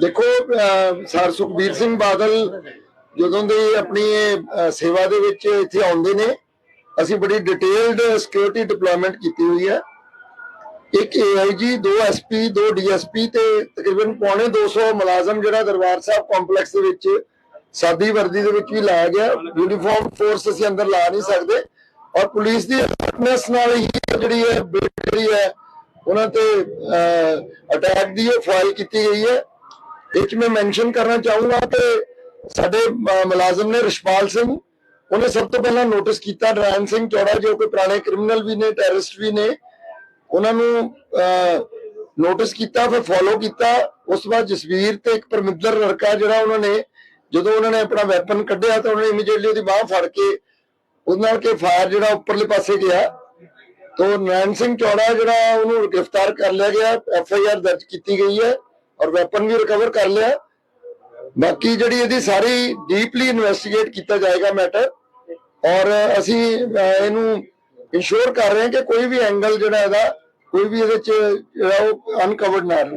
ਦੇਖੋ ਸਰ ਸੁਖਬੀਰ ਸਿੰਘ ਬਾਦਲ ਜਦੋਂ ਦੇ ਆਪਣੀ ਸੇਵਾ ਦੇ ਵਿੱਚ ਇੱਥੇ ਆਉਂਦੇ ਨੇ, ਅਸੀਂ ਬੜੀ ਡਿਟੇਲਡ ਸਿਕਿਉਰਿਟੀ ਡਿਪਲੋਇਮੈਂਟ ਕੀਤੀ ਹੋਈ ਹੈ। ਇੱਕ ਏਆਈਜੀ ਦੋ ਐਸਪੀ ਦੋ ਡੀਐਸਪੀ ਤੇ ਤਕਰੀਬਨ ਪੌਣੇ 200 ਮੁਲਾਜ਼ਮ ਜਿਹੜਾ ਦਰਬਾਰ ਸਾਹਿਬ ਕੰਪਲੈਕਸ ਦੇ ਵਿੱਚ ਸਾਦੀ ਵਰਦੀ ਦੇ ਵਿੱਚ ਵੀ ਲਾਇਆ ਗਿਆ। ਯੂਨੀਫਾਰਮ ਫੋਰਸ ਅਸੀਂ ਅੰਦਰ ਲਾ ਨਹੀਂ ਸਕਦੇ। ਔਰ ਪੁਲਿਸ ਦੀ ਅਲਰਟਨੈਸ ਨਾਲ ਹੀ ਜਿਹੜੀ ਹੈ ਜਿਹੜੀ ਹੈ, ਉਹਨਾਂ ਤੇ ਅਟੈਕ ਦੀ ਫਾਈਲ ਕੀਤੀ ਗਈ ਹੈ। ਇਹ 'ਚ ਮੈਂ ਮੈਂਸ਼ਨ ਕਰਨਾ ਚਾਹੂੰਗਾ ਕਿ ਸਾਡੇ ਮੁਲਾਜ਼ਮ ਨੇ ਰਿਸ਼ਪਾਲ ਸਿੰਘ, ਉਹਨੇ ਸਭ ਤੋਂ ਪਹਿਲਾਂ ਨੋਟਿਸ ਕੀਤਾ ਨਰਾਇਣ ਸਿੰਘ ਚੌੜਾ, ਜੋ ਕੋਈ ਪੁਰਾਣੇ ਕ੍ਰਿਮੀਨਲ ਵੀ ਨੇ ਟੈਰਰਿਸਟ ਵੀ ਨੇ, ਉਹਨਾਂ ਨੂੰ ਨੋਟਿਸ ਕੀਤਾ, ਫਿਰ ਫੋਲੋ ਕੀਤਾ। ਉਸ ਤੋਂ ਬਾਅਦ ਜਸਵੀਰ ਤੇ ਇੱਕ ਪਰਮਿੰਦਰ ਲੜਕਾ ਜਿਹੜਾ ਉਹਨਾਂ ਨੇ, ਜਦੋਂ ਉਹਨਾਂ ਨੇ ਆਪਣਾ ਵੈਪਨ ਕੱਢਿਆ ਤਾਂ ਉਹਨਾਂ ਨੇ ਇਮੀਡੀਏਟਲੀ ਉਹਦੀ ਬਾਹ ਫੜ ਕੇ, ਉਹਦੇ ਨਾਲ ਕੇ ਫਾਇਰ ਜਿਹੜਾ ਉੱਪਰਲੇ ਪਾਸੇ ਗਿਆ। ਤੋਂ ਨੈਣ ਸਿੰਘ ਚੌੜਾ ਜਿਹੜਾ ਉਹਨੂੰ ਗ੍ਰਿਫਤਾਰ ਕਰ ਲਿਆ ਗਿਆ ਐਫ ਆਈ ਆਰ ਦਰਜ ਕੀਤੀ ਗਈ ਹੈ। ਔਰ ਵੈਪਨ ਵੀ ਰਿਕਵਰ ਕਰ ਲਿਆ। ਬਾਕੀ ਜਿਹੜੀ ਇਹਦੀ ਸਾਰੀ ਡੀਪਲੀ ਇਨਵੈਸਟੀਗੇਟ ਕੀਤਾ ਜਾਏਗਾ ਮੈਟਰ ਔਰ ਅਸੀਂ ਇਹਨੂੰ ਇਨਸ਼ੋਰ ਕਰ ਰਹੇ ਹਾਂ ਕਿ ਕੋਈ ਵੀ ਐਂਗਲ ਜਿਹੜਾ ਇਹਦਾ, ਕੋਈ ਵੀ ਇਹਦੇ ਚ, ਜਿਹੜਾ ਉਹ ਅਨਕਵਰਡ ਨਾ ਰਹੇ।